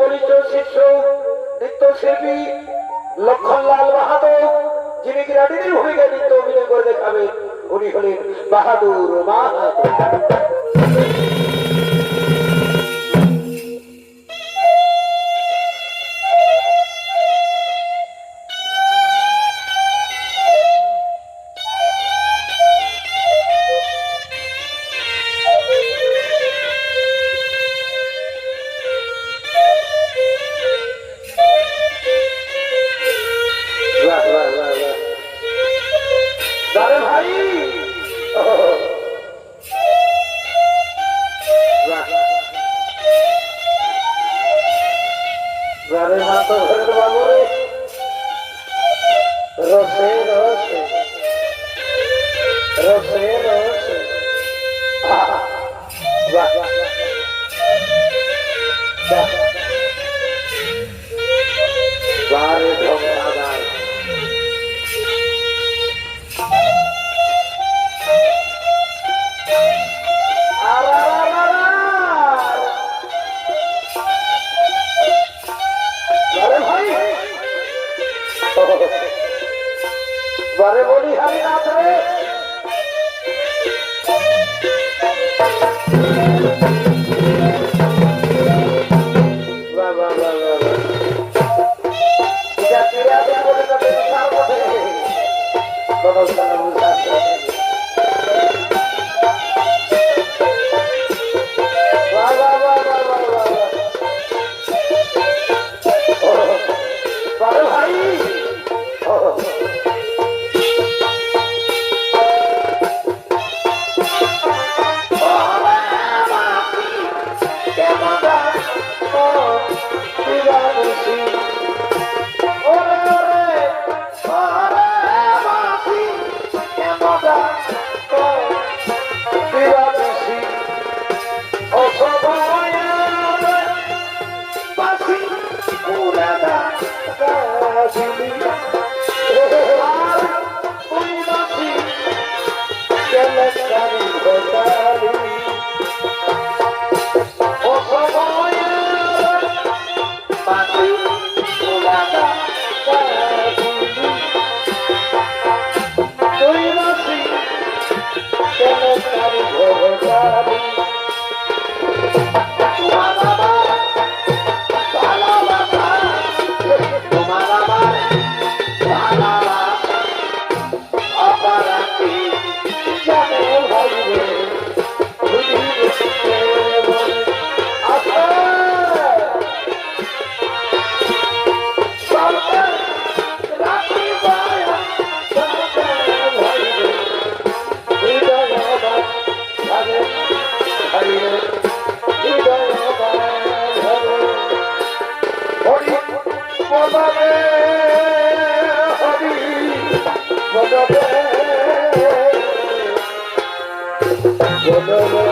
পরিচয় শিষ্য নৃত্যশিল্পী লক্ষণ লাল বাহাদুর, যিনি ক্রীড়াটির ভূমিকায় নৃত্য অভিনয় করে দেখাবেন, উনি হলেন বাহাদুর বাহাদুর Deus, Senhor. Gracias. Thank you. Whatever.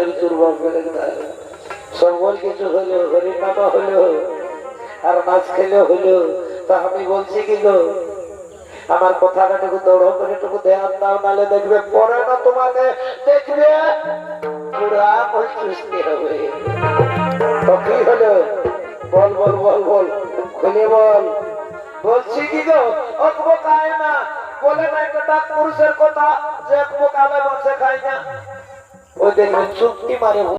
এর দুর্বল সবল কিছু হলো হরিনামা হলো আর মাছ খেলে হলো তা আমি বলছি কিন্তু আমার কথা দৌড় করে টুকু ধ্যান দাও নালে দেখবে পরে না তোমাকে দেখবে সৃষ্টি হবে। হলো? বল বল বল বল, খুলে বল। বলছি কি গো কায় না বলে না একটা পুরুষের কথা, যে বসে খাই না। দেখবে চুক্তি মারে